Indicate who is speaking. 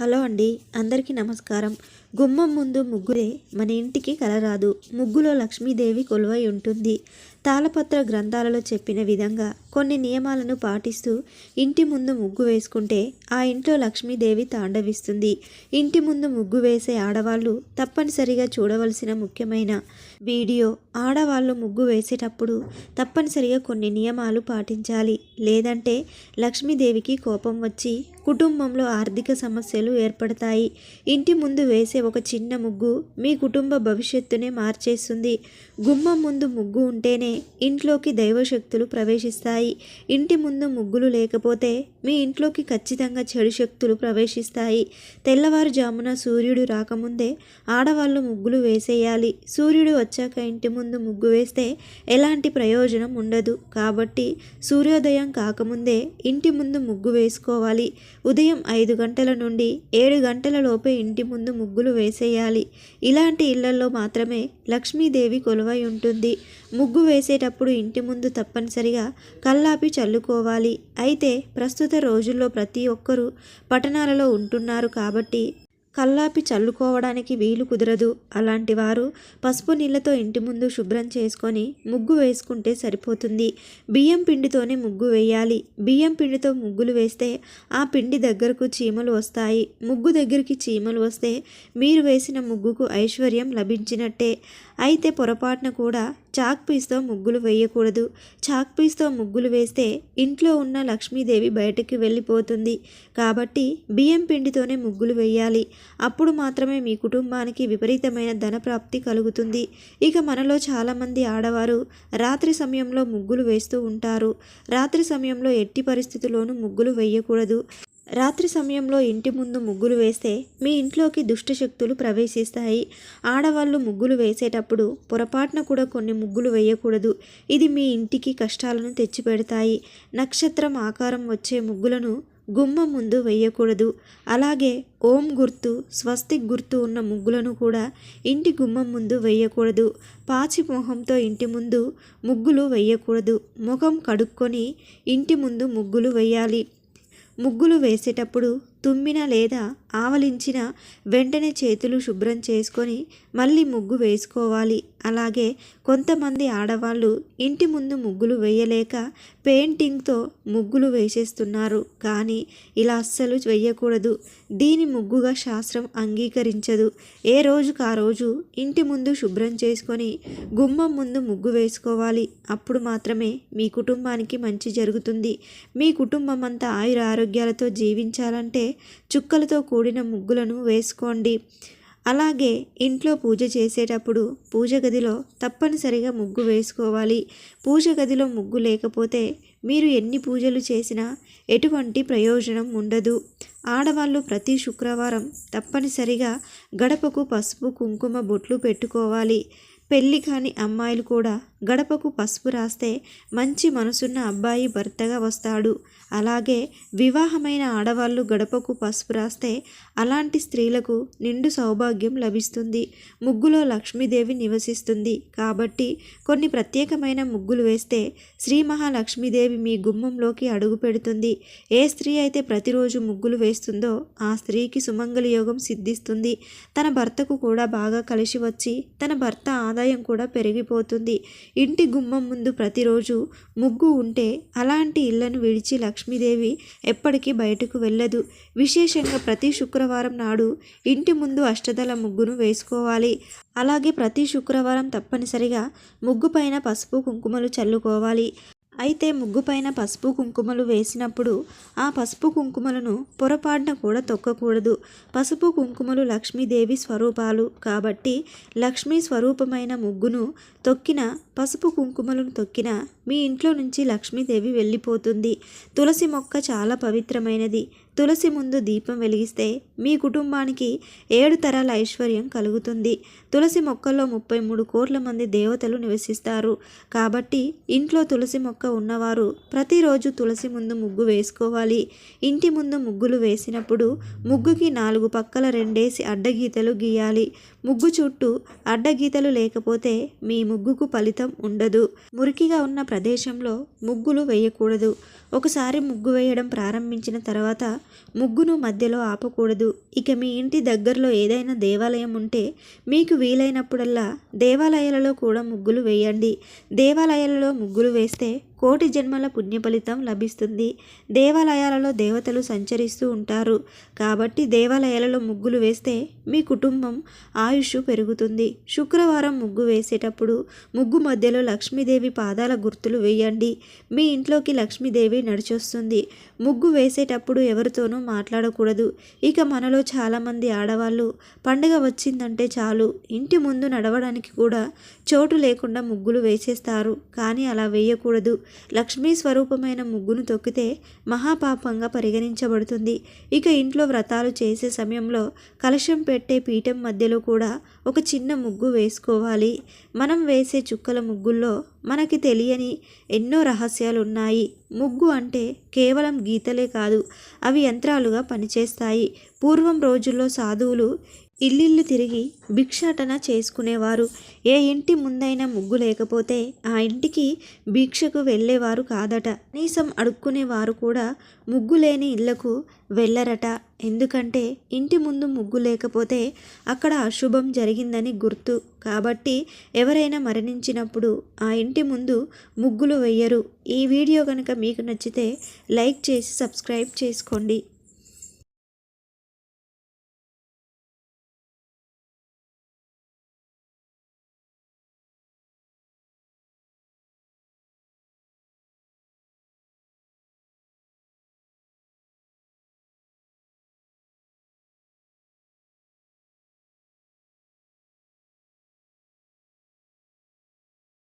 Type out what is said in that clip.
Speaker 1: Hello అండి అందరికీ నమస్కారం. గుమ్మం ముందు ముగ్గురే మన ఇంటికి కలరాదు. ముగ్గులో లక్ష్మీదేవి కొలువై ఉంటుంది. తాళపత్ర గ్రంథాలలో చెప్పిన విధంగా కొన్ని నియమాలను పాటిస్తూ ఇంటి ముందు ముగ్గు వేసుకుంటే ఆ ఇంట్లో లక్ష్మీదేవి తాండవిస్తుంది. ఇంటి ముందు ముగ్గు వేసే ఆడవాళ్ళు తప్పనిసరిగా చూడవలసిన ముఖ్యమైన వీడియో ఆడవాళ్ళు ముగ్గు వేసేటప్పుడు తప్పనిసరిగా కొన్ని నియమాలు పాటించాలి. లేదంటే లక్ష్మీదేవికి కోపం వచ్చి కుటుంబంలో ఆర్థిక సమస్యలు ఏర్పడతాయి. ఇంటి ముందు వేసే ఒక చిన్న ముగ్గు మీ కుటుంబ భవిష్యత్తునే మార్చేస్తుంది. గుమ్మం ముందు ముగ్గు ఉంటేనే ఇంట్లోకి దైవశక్తులు ప్రవేశిస్తాయి. ఇంటి ముందు ముగ్గులు లేకపోతే మీ ఇంట్లోకి ఖచ్చితంగా చెడు శక్తులు ప్రవేశిస్తాయి. తెల్లవారుజామున సూర్యుడు రాకముందే ఆడవాళ్ళు ముగ్గులు వేసేయాలి. సూర్యుడు వచ్చాక ఇంటి ముందు ముగ్గు వేస్తే ఎలాంటి ప్రయోజనం ఉండదు. కాబట్టి సూర్యోదయం కాకముందే ఇంటి ముందు ముగ్గు వేసుకోవాలి. ఉదయం ఐదు గంటల నుండి ఏడు గంటల లోపే ఇంటి ముందు ముగ్గులు వేసేయాలి. ఇలాంటి ఇళ్ళలో మాత్రమే లక్ష్మీదేవి కొలువై ఉంటుంది. ముగ్గు వేసేటప్పుడు ఇంటి ముందు తప్పనిసరిగా కల్లాపి చల్లుకోవాలి. అయితే ప్రస్తుత రోజుల్లో ప్రతి ఒక్కరూ పట్టణాలలో ఉంటున్నారు కాబట్టి కల్లాపి చల్లుకోవడానికి వీలు కుదరదు. అలాంటి వారు పసుపు నీళ్ళతో ఇంటి ముందు శుభ్రం చేసుకొని ముగ్గు వేసుకుంటే సరిపోతుంది. బియ్యం పిండితోనే ముగ్గు వేయాలి. బియ్యం పిండితో ముగ్గులు వేస్తే ఆ పిండి దగ్గరకు చీమలు వస్తాయి. ముగ్గు దగ్గరికి చీమలు వస్తే మీరు వేసిన ముగ్గుకు ఐశ్వర్యం లభించినట్టే. అయితే పొరపాటున కూడా చాక్ పీస్తో ముగ్గులు వేయకూడదు. చాక్ పీస్తో ముగ్గులు వేస్తే ఇంట్లో ఉన్న లక్ష్మీదేవి బయటకు వెళ్ళిపోతుంది. కాబట్టి బియ్యం పిండితోనే ముగ్గులు వేయాలి. అప్పుడు మాత్రమే మీ కుటుంబానికి విపరీతమైన ధనప్రాప్తి కలుగుతుంది. ఇక మనలో చాలామంది ఆడవారు రాత్రి సమయంలో ముగ్గులు వేస్తూ ఉంటారు. రాత్రి సమయంలో ఎట్టి పరిస్థితుల్లోనూ ముగ్గులు వేయకూడదు. రాత్రి సమయంలో ఇంటి ముందు ముగ్గులు వేస్తే మీ ఇంట్లోకి దుష్టశక్తులు ప్రవేశిస్తాయి. ఆడవాళ్ళు ముగ్గులు వేసేటప్పుడు పొరపాటున కూడా కొన్ని ముగ్గులు వేయకూడదు. ఇది మీ ఇంటికి కష్టాలను తెచ్చిపెడతాయి. నక్షత్రం ఆకారం వచ్చే ముగ్గులను గుమ్మం ముందు వేయకూడదు. అలాగే ఓం గుర్తు స్వస్తిక్ గుర్తు ఉన్న ముగ్గులను కూడా ఇంటి గుమ్మం ముందు వేయకూడదు. పాచి మొహంతో ఇంటి ముందు ముగ్గులు వేయకూడదు. ముఖం కడుక్కొని ఇంటి ముందు ముగ్గులు వేయాలి. ముగ్గులు వేసేటప్పుడు తుమ్మిన లేదా ఆవలించిన వెంటనే చేతులు శుభ్రం చేసుకొని మళ్ళీ ముగ్గు వేసుకోవాలి. అలాగే కొంతమంది ఆడవాళ్ళు ఇంటి ముందు ముగ్గులు వేయలేక పెయింటింగ్తో ముగ్గులు వేసేస్తున్నారు. కానీ ఇలా అస్సలు వేయకూడదు. దీని ముగ్గుగా శాస్త్రం అంగీకరించదు. ఏ రోజుకు ఆ రోజు ఇంటి ముందు శుభ్రం చేసుకొని గుమ్మం ముందు ముగ్గు వేసుకోవాలి. అప్పుడు మాత్రమే మీ కుటుంబానికి మంచి జరుగుతుంది. మీ కుటుంబం అంతా ఆయుర ఆరోగ్యాలతో జీవించాలంటే చుక్కలతో కూడిన ముగ్గులను వేసుకోండి. అలాగే ఇంట్లో పూజ చేసేటప్పుడు పూజ గదిలో తప్పనిసరిగా ముగ్గు వేసుకోవాలి. పూజ గదిలో ముగ్గు లేకపోతే మీరు ఎన్ని పూజలు చేసినా ఎటువంటి ప్రయోజనం ఉండదు. ఆడవాళ్ళు ప్రతి శుక్రవారం తప్పనిసరిగా గడపకు పసుపు కుంకుమ బొట్లు పెట్టుకోవాలి. పెళ్ళి కాని అమ్మాయిలు కూడా గడపకు పసుపు రాస్తే మంచి మనసున్న అబ్బాయి భర్తగా వస్తాడు. అలాగే వివాహమైన ఆడవాళ్ళు గడపకు పసుపు రాస్తే అలాంటి స్త్రీలకు నిండు సౌభాగ్యం లభిస్తుంది. ముగ్గులో లక్ష్మీదేవి నివసిస్తుంది. కాబట్టి కొన్ని ప్రత్యేకమైన ముగ్గులు వేస్తే శ్రీ మహాలక్ష్మీదేవి మీ గుమ్మంలోకి అడుగు పెడుతుంది. ఏ స్త్రీ అయితే ప్రతిరోజు ముగ్గులు వేస్తుందో ఆ స్త్రీకి సుమంగళ యోగం సిద్ధిస్తుంది. తన భర్తకు కూడా బాగా కలిసి వచ్చి తన భర్త ఆదాయం కూడా పెరిగిపోతుంది. ఇంటి గుమ్మం ముందు ప్రతిరోజు ముగ్గు ఉంటే అలాంటి ఇళ్ళను విడిచి లక్ష్మీదేవి ఎప్పటికీ బయటకు వెళ్ళదు. విశేషంగా ప్రతి శుక్రవారం నాడు ఇంటి ముందు అష్టదళ ముగ్గును వేసుకోవాలి. అలాగే ప్రతి శుక్రవారం తప్పనిసరిగా ముగ్గు పైన పసుపు కుంకుమలు చల్లుకోవాలి. అయితే ముగ్గు పైన పసుపు కుంకుమలు వేసినప్పుడు ఆ పసుపు కుంకుమలను పొరపాటున కూడా తొక్కకూడదు. పసుపు కుంకుమలు లక్ష్మీదేవి స్వరూపాలు కాబట్టి లక్ష్మీ స్వరూపమైన ముగ్గును తొక్కిన పసుపు కుంకుమలను తొక్కిన మీ ఇంట్లో నుంచి లక్ష్మీదేవి వెళ్ళిపోతుంది. తులసి మొక్క చాలా పవిత్రమైనది. తులసి ముందు దీపం వెలిగిస్తే మీ కుటుంబానికి ఏడు తరాల ఐశ్వర్యం కలుగుతుంది. తులసి మొక్కల్లో ముప్పై మూడు కోట్ల మంది దేవతలు నివసిస్తారు. కాబట్టి ఇంట్లో తులసి మొక్క ఉన్నవారు ప్రతిరోజు తులసి ముందు ముగ్గు వేసుకోవాలి. ఇంటి ముందు ముగ్గులు వేసినప్పుడు ముగ్గుకి నాలుగు పక్కల రెండేసి అడ్డగీతలు గీయాలి. ముగ్గు చుట్టూ అడ్డగీతలు లేకపోతే మీ ముగ్గుకు ఫలితం ఉండదు. మురికిగా ఉన్న ప్రదేశంలో ముగ్గులు వేయకూడదు. ఒకసారి ముగ్గు వేయడం ప్రారంభించిన తర్వాత ముగ్గును మధ్యలో ఆపకూడదు. ఇక మీ ఇంటి దగ్గరలో ఏదైనా దేవాలయం ఉంటే మీకు వీలైనప్పుడల్లా దేవాలయాలలో కూడా ముగ్గులు వేయండి. దేవాలయాలలో ముగ్గులు వేస్తే కోటి జన్మల పుణ్య ఫలితం లభిస్తుంది. దేవాలయాలలో దేవతలు సంచరిస్తూ ఉంటారు. కాబట్టి దేవాలయాలలో ముగ్గులు వేస్తే మీ కుటుంబం ఆయుష్ పెరుగుతుంది. శుక్రవారం ముగ్గు వేసేటప్పుడు ముగ్గు మధ్యలో లక్ష్మీదేవి పాదాల గుర్తులు వేయండి. మీ ఇంట్లోకి లక్ష్మీదేవి నడిచొస్తుంది. ముగ్గు వేసేటప్పుడు ఎవరితోనూ మాట్లాడకూడదు. ఇక మనలో చాలామంది ఆడవాళ్ళు పండుగ వచ్చిందంటే చాలు. ఇంటి ముందు నడవడానికి కూడా చోటు లేకుండా ముగ్గులు వేసేస్తారు. కానీ అలా వేయకూడదు. లక్ష్మీ స్వరూపమైన ముగ్గును తొక్కితే మహాపాపంగా పరిగణించబడుతుంది. ఇక ఇంట్లో వ్రతాలు చేసే సమయంలో కలశం పెట్టే పీఠం మధ్యలో కూడా ఒక చిన్న ముగ్గు వేసుకోవాలి. మనం వేసే చుక్కల ముగ్గుల్లో మనకి తెలియని ఎన్నో రహస్యాలు ఉన్నాయి ముగ్గు అంటే కేవలం గీతలే కాదు అవి యంత్రాలుగా పనిచేస్తాయి. పూర్వం రోజుల్లో సాధువులు ఇల్లిల్లు తిరిగి భిక్షాటన చేసుకునేవారు. ఏ ఇంటి ముందైనా ముగ్గు లేకపోతే ఆ ఇంటికి భిక్షకు వెళ్ళేవారు కాదట. కనీసం అడుక్కునేవారు కూడా ముగ్గు లేని ఇళ్ళకు వెళ్ళరట. ఎందుకంటే ఇంటి ముందు ముగ్గు లేకపోతే అక్కడ అశుభం జరిగిందని గుర్తు. కాబట్టి ఎవరైనా మరణించినప్పుడు ఆ ఇంటి ముందు ముగ్గులు వెయ్యరు. ఈ వీడియో కనుక మీకు నచ్చితే లైక్ చేసి సబ్స్క్రైబ్ చేసుకోండి.